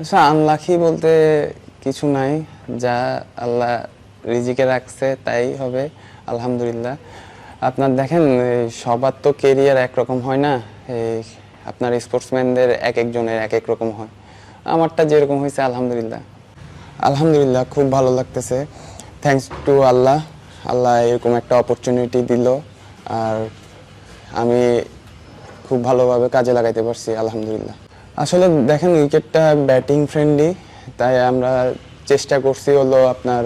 আচ্ছা আনলাকি বলতে কিছু নাই, যা আল্লাহ রিজিকে রাখছে, তাই হবে, আলহামদুলিল্লাহ। আপনার দেখেন সবার তো কেরিয়ার একরকম হয় না, এই আপনার স্পোর্টসম্যানদের এক একজনের এক এক রকম হয়। আমারটা যেরকম হয়েছে, আলহামদুলিল্লাহ। আলহামদুলিল্লাহ, খুব ভালো লাগতেছে। থ্যাঙ্কস টু আল্লাহ আল্লাহ এরকম একটা অপরচুনিটি দিল, আর আমি খুব ভালোভাবে কাজে লাগাইতে পারছি, আলহামদুলিল্লাহ। আসলে দেখেন উইকেটটা ব্যাটিং ফ্রেন্ডলি তাই আমরা চেষ্টা করছি হলো আপনার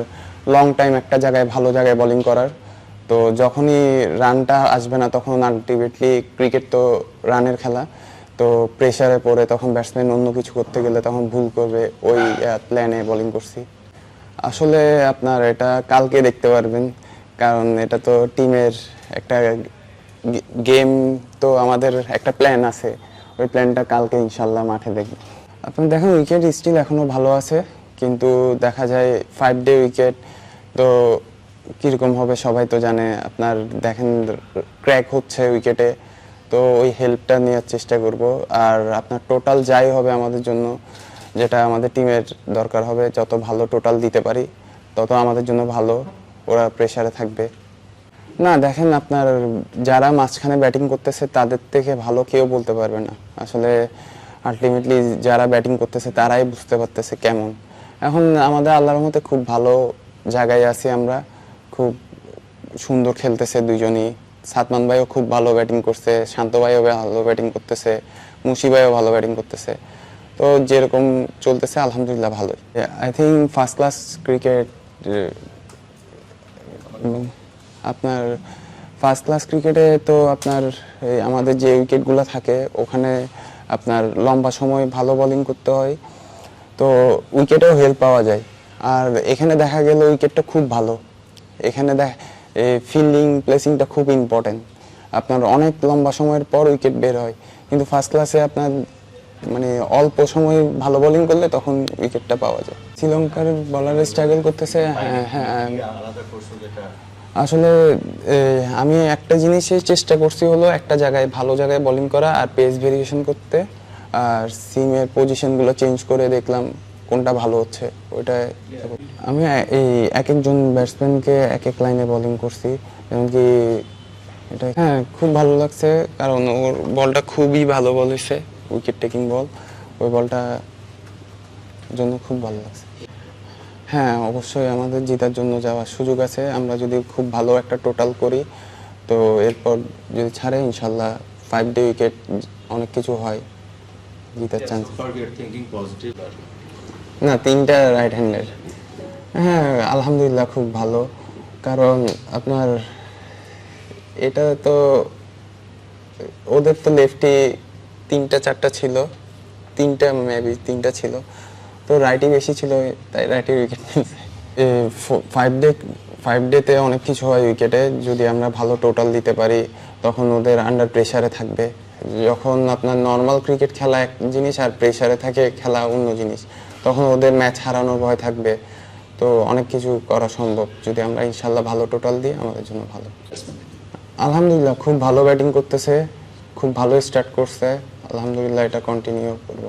লং টাইম একটা জায়গায় ভালো জায়গায় বোলিং করার। তো যখনই রানটা আসবে না, তখন আলটিমেটলি ক্রিকেট তো রানের খেলা। তো প্রেশারে পড়ে তখন ব্যাটসম্যান অন্য কিছু করতে গেলে তখন ভুল করবে, ওই প্ল্যানে বোলিং করছি। আসলে আপনার এটা কালকে দেখতে পারবেন, কারণ এটা তো টিমের একটা গেম তো আমাদের একটা প্ল্যান আছে। ওই প্ল্যানটা কালকে ইনশাল্লাহ মাঠে দেখব। আপনি দেখেন উইকেট স্টিল এখনও ভালো আছে, কিন্তু দেখা যায় ফাইভ ডে উইকেট তো কীরকম হবে সবাই তো জানে। আপনার দেখেন ক্র্যাক হচ্ছে উইকেটে তো ওই হেল্পটা নেওয়ার চেষ্টা করব। আর আপনার টোটাল যাই হবে আমাদের জন্য, যেটা আমাদের টিমের দরকার হবে, যত ভালো টোটাল দিতে পারি, তত আমাদের জন্য ভালো, ওরা প্রেশারে থাকবে। না, দেখেন আপনার যারা মাঝখানে ব্যাটিং করতেছে, তাদের থেকে ভালো কেউ বলতে পারবে না। আসলে আলটিমেটলি যারা ব্যাটিং করতেছে, তারাই বুঝতে পারতেছে কেমন। এখন আমাদের আল্লাহর মতে খুব ভালো জায়গায় আছি আমরা। খুব সুন্দর খেলতেছে দুজনই সাতমান ভাইও খুব ভালো ব্যাটিং করছে, শান্ত ভাইও ভালো ব্যাটিং করতেছে, মুশি ভাইও ভালো ব্যাটিং করতেছে। তো যেরকম চলতেছে, আলহামদুলিল্লাহ ভালোই। I think first class cricket আপনার ফার্স্ট ক্লাস ক্রিকেটে তো আপনার আমাদের যে উইকেটগুলো থাকে, ওখানে আপনার লম্বা সময় ভালো বোলিং করতে হয়। তো উইকেটেও হেল্প পাওয়া যায়। আর এখানে দেখা গেল উইকেটটা খুব ভালো। এখানে দেখ ফিল্ডিং প্লেসিংটা খুব ইম্পর্টেন্ট আপনার অনেক লম্বা সময়ের পর উইকেট বের হয়। কিন্তু ফার্স্ট ক্লাসে আপনার মানে অল্প সময় ভালো বোলিং করলে তখন উইকেটটা পাওয়া যায়। শ্রীলঙ্কার বলারে স্ট্রাগল করতেছে হ্যাঁ হ্যাঁ যেটা আসলে আমি একটা জিনিসই চেষ্টা করছি হলো একটা জায়গায় ভালো জায়গায় বোলিং করা আর পেস ভেরিয়েশন করতে। আর সিমের পজিশনগুলো চেঞ্জ করে দেখলাম কোনটা ভালো হচ্ছে ওইটা আমি এই এক একজন ব্যাটসম্যানকে এক এক লাইনে বোলিং করছি। এমনকি এটা হ্যাঁ খুব ভালো লাগছে কারণ ওর বলটা খুবই ভালো বল উইকেট টেকিং বল। ওই বলটা জন্য খুব ভালো লাগছে। হ্যাঁ অবশ্যই আমাদের জেতার জন্য যাওয়ার সুযোগ আছে। আমরা যদি খুব ভালো একটা টোটাল করি তো এরপর যদি ছাড়ে ইনশাল্লাহ ফাইভ ডে উইকেট অনেক কিছু হয় জেতার চান্স না তিনটা রাইট হ্যান্ডের হ্যাঁ আলহামদুলিল্লাহ খুব ভালো। কারণ আপনার এটা তো ওদের তো লেফটে তিনটা চারটা ছিল। তিনটা মেবি তিনটা ছিল। তো রাইটই বেশি ছিল তাই রাইটে উইকেট ফাইভ ডে ফাইভ ডেতে অনেক কিছু হয় উইকেটে যদি আমরা ভালো টোটাল দিতে পারি, তখন ওদের আন্ডার প্রেসারে থাকবে। যখন আপনার নর্মাল ক্রিকেট খেলা এক জিনিস আর প্রেশারে থাকে খেলা অন্য জিনিস, তখন ওদের ম্যাচ হারানোর ভয় থাকবে। তো অনেক কিছু করা সম্ভব। যদি আমরা ইনশাল্লাহ ভালো টোটাল দিই, আমাদের জন্য ভালো। আলহামদুলিল্লাহ, খুব ভালো ব্যাটিং করতেছে, খুব ভালো স্টার্ট করছে। আলহামদুলিল্লাহ, এটা কন্টিনিউ করব।